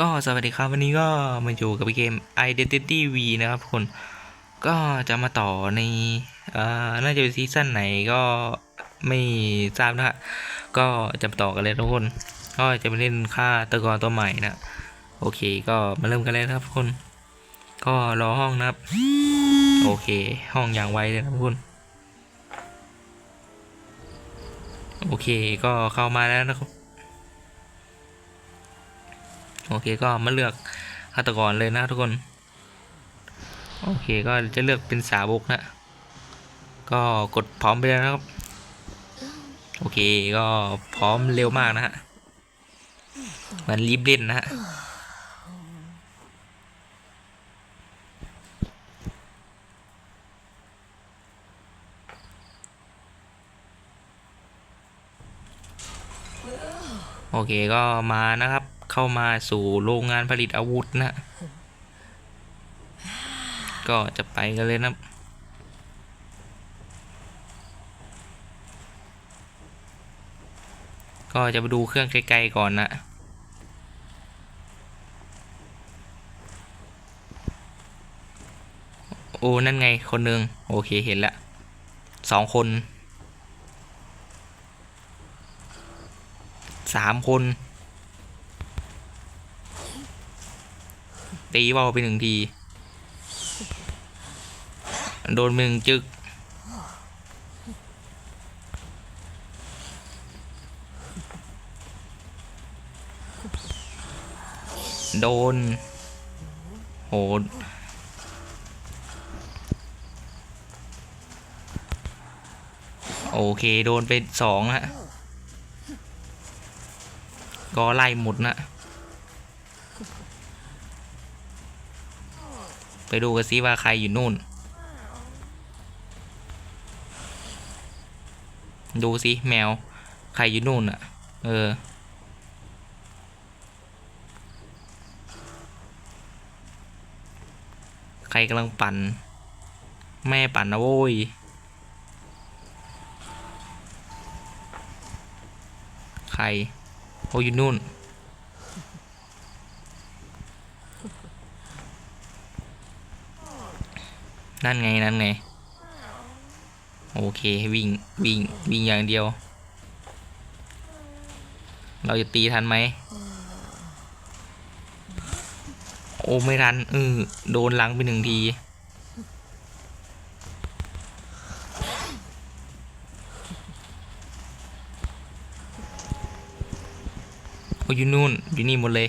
ก็สวัสดีครับวันนี้ก็มาอยู่กับเกม Identity V นะครับทุกคนก็จะมาต่อในเอ่อน่าจะเป็นซีซั่นไหนก็ไม่ทราบนะฮะก็จะมาต่อกันเลยทุกคน ก็จะไปเล่นค่าตะกอนตัวใหม่นะ โอเคก็มาเริ่มกันเลยนะครับทุกคน ก็รอห้องนะครับ โอเค ห้องอย่างไวเลยนะทุกคนโอเคก็เข้ามาแล้วนะครับ โอเคก็มาเลือกฆาตกรเลยนะทุกคน โอเคก็จะเลือกเป็นสาวกนะ ก็กดพร้อมไปแล้วนะครับ โอเคก็พร้อมเร็วมากนะฮะมันรีบเล่นนะฮะโอเคก็มานะครับ เข้ามาสู่โรงงานผลิตอาวุธนะ ก็จะไปกันเลยนะก็จะไปดูเครื่องไกลๆก่อนนะ โอ้ นั่นไงคนหนึ่งโอเคเห็นละสองคนสามคน ตีเบาไปหนึ่งที โดนมึงจึก โดน โหดโอเค โดนไปสองฮะ ก็ไล่หมดนะ ไปดูกันซิว่าใครอยู่นู่น ดูสิแมว ใครอยู่นู่นอะ เออ ใครกำลังปั่น แม่ปั่นนะโว้ยใครโอ้อยู่นู่น นั่นไงนั่นไง โอเควิ่งวิ่งวิ่งอย่างเดียว เราจะตีทันไหม โอ้ไม่ทันเออโดนลังไปหนึ่งทีโอ้อยู่นู่นอยู่นี่หมดเลย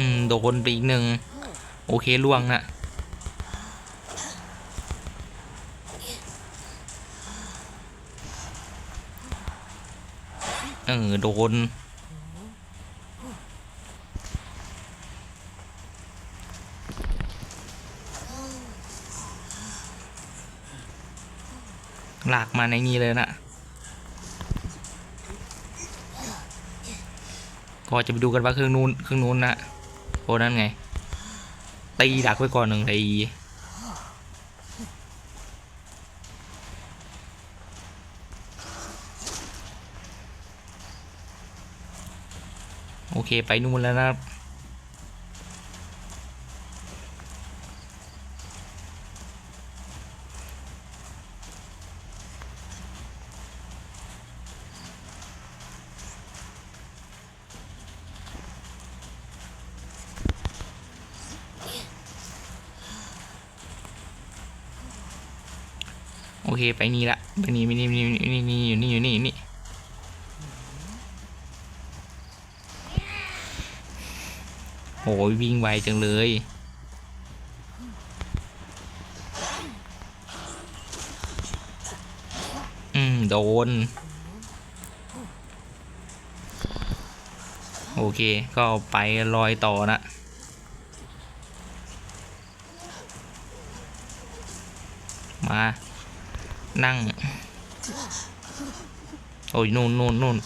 อืม โด นไปอีกหนึ่งโอเคล่วงนะเออโดน หลากมาในนี้เลยนะก็จะไปดูกันว่าเครื่องนู้นเครื่องนู้นนะ โอ้นั่นไง ตีดักไว้ก่อนหนึ่งทีโอเคไปนู่นแล้วนะครับ เคไปนี่ละไปนี่ไปนี่ไปนี่นี่อยู่นี่อยู่นี่อยู่นี่โอ้ยวิ่งไวจังเลยอืมโดน โอเค ก็ไปลอยต่อนะมา นั่ง โอ้ยนู่นนู่นนู่น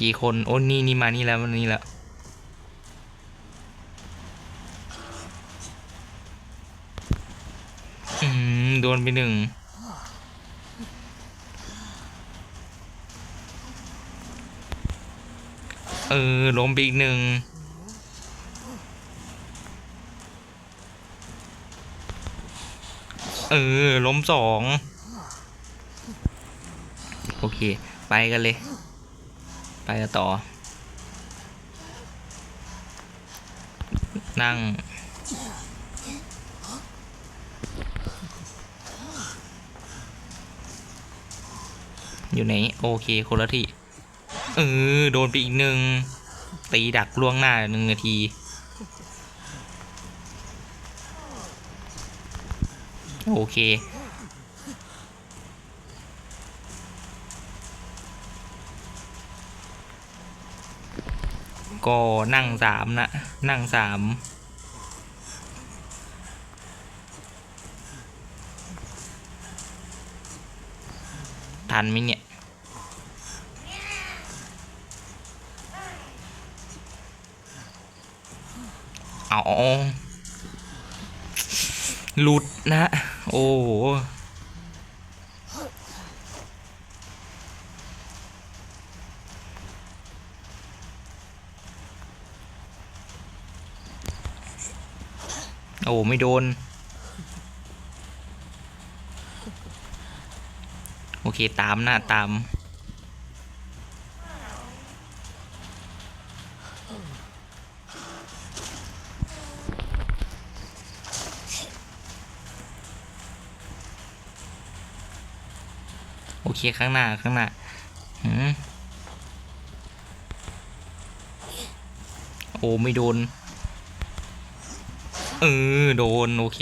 กี่คน โอ้นี่นี่มานี่แล้วมานี่แล้วโโดนไปหนึ่งเออล้มไปอีกหนึ่ง เออ ล้มสอง โอเค ไปกันเลย ไปกันต่อ นั่ง อยู่ไหน โอเค คนละที่ เออ โดนไปอีกหนึ่ง ตีดักล่วงหน้าหนึ่งนาที โอเค ก็นั่งสามนะ นั่งสามทันไหมเนี่ยเอาหลุดนะ อ้โหโอ้ไม่โดน โอเค ตามหน้าตาม เคข้างหน้าข้างหน้าหืมโอ้ไม่โดน เออ โดน โอเค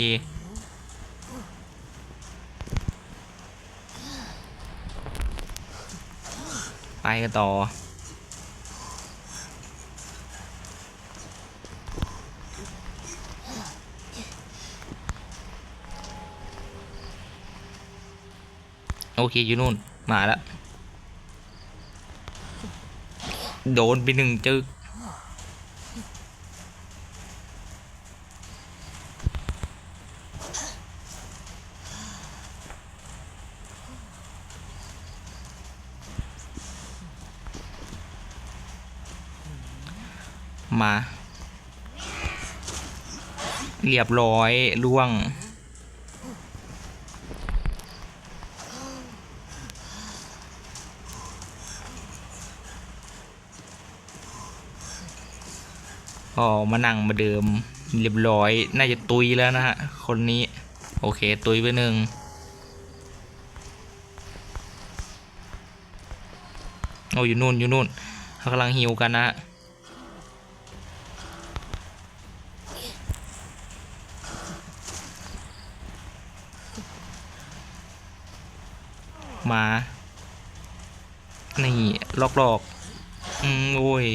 ไปกันต่อ โอเคอยู่นู่น มาแล้ว โดนไปหนึ่งจึกมา เรียบร้อยล่วง ก็มานั่งมาเดิมเรียบร้อย น่าจะตุยแล้วนะฮะ คนนี้ โอเค ตุยไปหนึ่งโอ้อยู่นู่นอยู่นู่นเขากำลังหิวกันนะมา นี่ลอกลอกๆอืม โอ้ย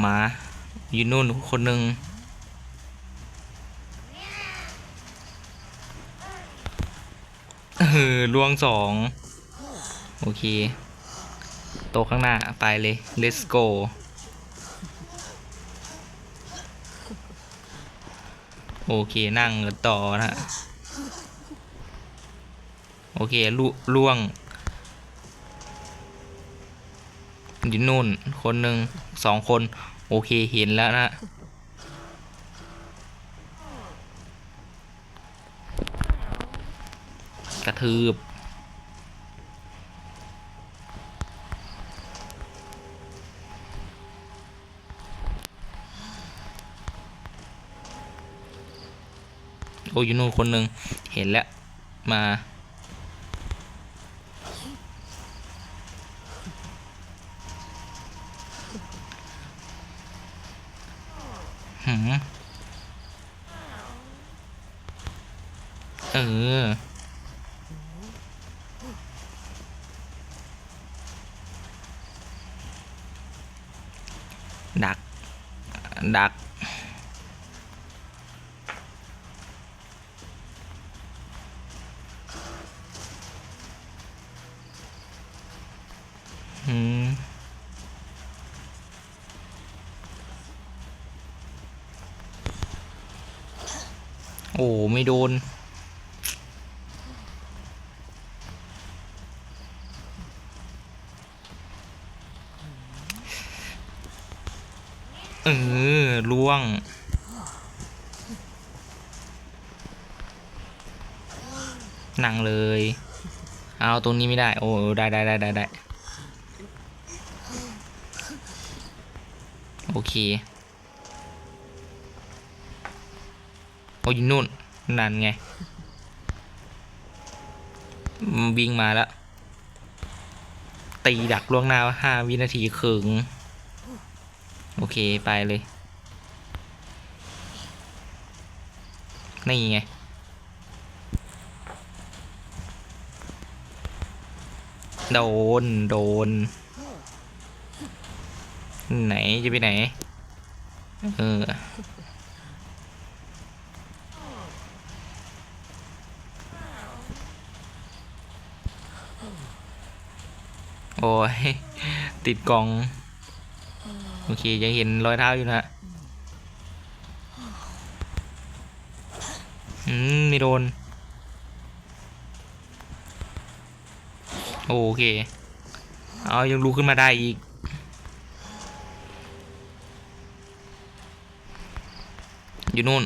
หมาอยู่นู่นคนหนึ่งเออลวงสองโอเค โตข้างหน้า ไปเลย let's go โอเค นั่งกันต่อนะ โอเคลล่วง อยู่นู่น คนหนึ่งสองคน โอเคเห็นแล้วนะกระทืบโอ้ยนู่นคนหนึ่งเห็นแล้วมา หืมเออ ดัก ดัก อืม โอ้ไม่โดน เออล่วง นั่งเลย เอาตรงนี้ไม่ได้ โอ้ได้ได้ได้ได้ได้โอเค อ้ยนู่นนั่นไงวิ่งมาแล้ว ตีดักล่วงหน้าห้าวินาทีครึ่งโอเคไปเลย นี่ไง โดน โดน ไหนจะไปไหน เออ ย ติดกล่อง โอเค ยังเห็นรอยเท้าอยู่นะอืมไม่โดน โอเค เอายังลุกขึ้นมาได้อีกอยู่นู่น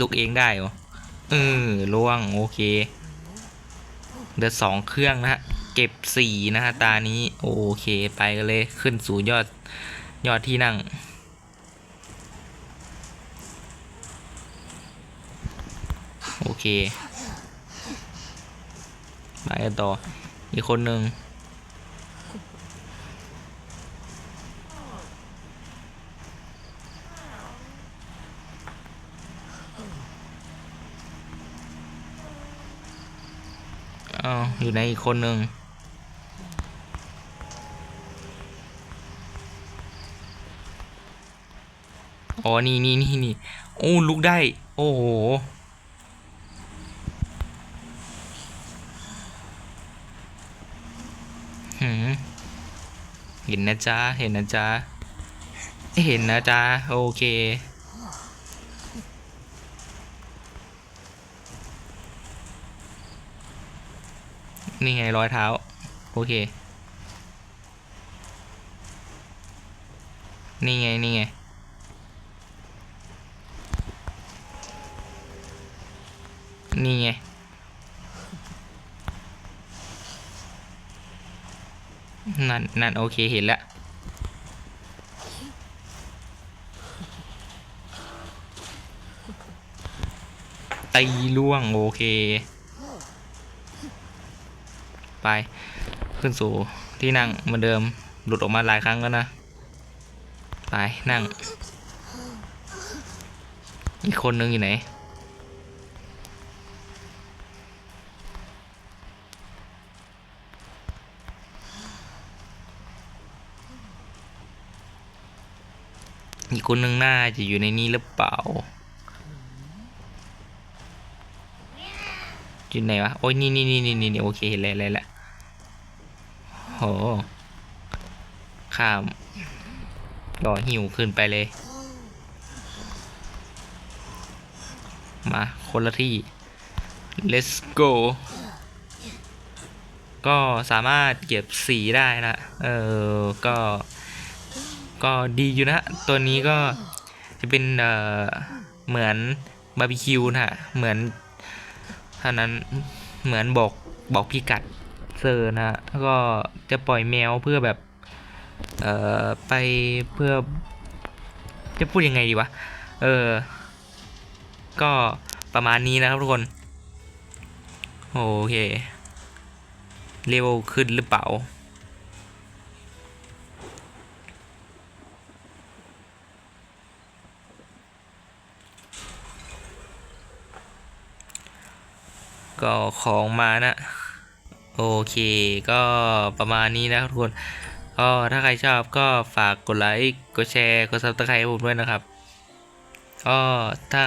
ลุกเองได้เหรอเออล่วง โอเค เดือสองเครื่องนะฮะ เก็บสี่นะฮะตานี้ โอเคไปกันเลยขึ้นสู่ยอดยอดที่นั่ง โอเค ไปกันต่อ อีกคนหนึ่ง อยู่ในอีกคนหนึ่งอ๋อ นี่นี่นี่นี่โอ้ ลุกได้ โอ้โห เห็นนะจ๊ะ เห็นนะจ๊ะ เห็นนะจ๊ะ โอเค นี่ไงรอยเท้า โอเค นี่ไง นี่ไง นี่ไง นั่น นั่น โอเค เห็นแล้วตีล่วง โอเค ไป ขึ้นสู่ที่นั่งเหมือนเดิม หลุดออกมาหลายครั้งแล้วนะ ไปนั่ง อีกคนนึงอยู่ไหน อีกคนนึงน่าจะอยู่ในนี้หรือเปล่าอยู่ไหนวะ โอ้ยนี่นี่นี่นี่นี่โอเคเห็นแล้วเห็นแล้ว หข้ามรอหิวขึ้นไปเลย มาคนละที่ let's go ก็สามารถเก็บสีได้นะ เออ ก็ ก็ดีอยู่นะ ตัวนี้ก็จะเป็น เอ่อ เหมือนบาร์บีคิวนะฮะเหมือนเท่านั้น เหมือนบอก บอกพิกัด เซอร์นะฮะแล้วก็จะปล่อยแมวเพื่อแบบ เอ่อ ไปเพื่อ จะพูดยังไงดีวะ เออ ก็ประมาณนี้นะครับทุกคน โอเค เลเวลขึ้นหรือเปล่าก็ของมานะ โอเค ก็ประมาณนี้นะทุกคน ก็ถ้าใครชอบก็ฝากกดไลค์ กดแชร์ กดซับสไครต์ผมด้วยนะครับ ก็ถ้า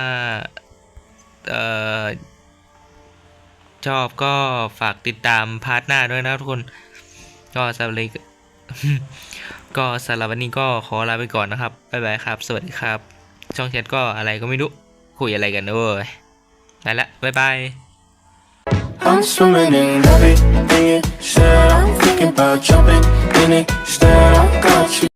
ชอบก็ฝากติดตามพาร์ทหน้าด้วยนะทุกคน ก็สำหรับก็สำหรับวันนี้ก็ขอลาไปก่อนนะครับ บ๊ายบายครับ สวัสดีครับ ช่องแชทก็อะไรก็ไม่รู้ คุยอะไรกันด้ว้ยไปละ บ๊ายบาย I'm swimming in everything you said. I'm thinking about jumping in it. Instead I got you.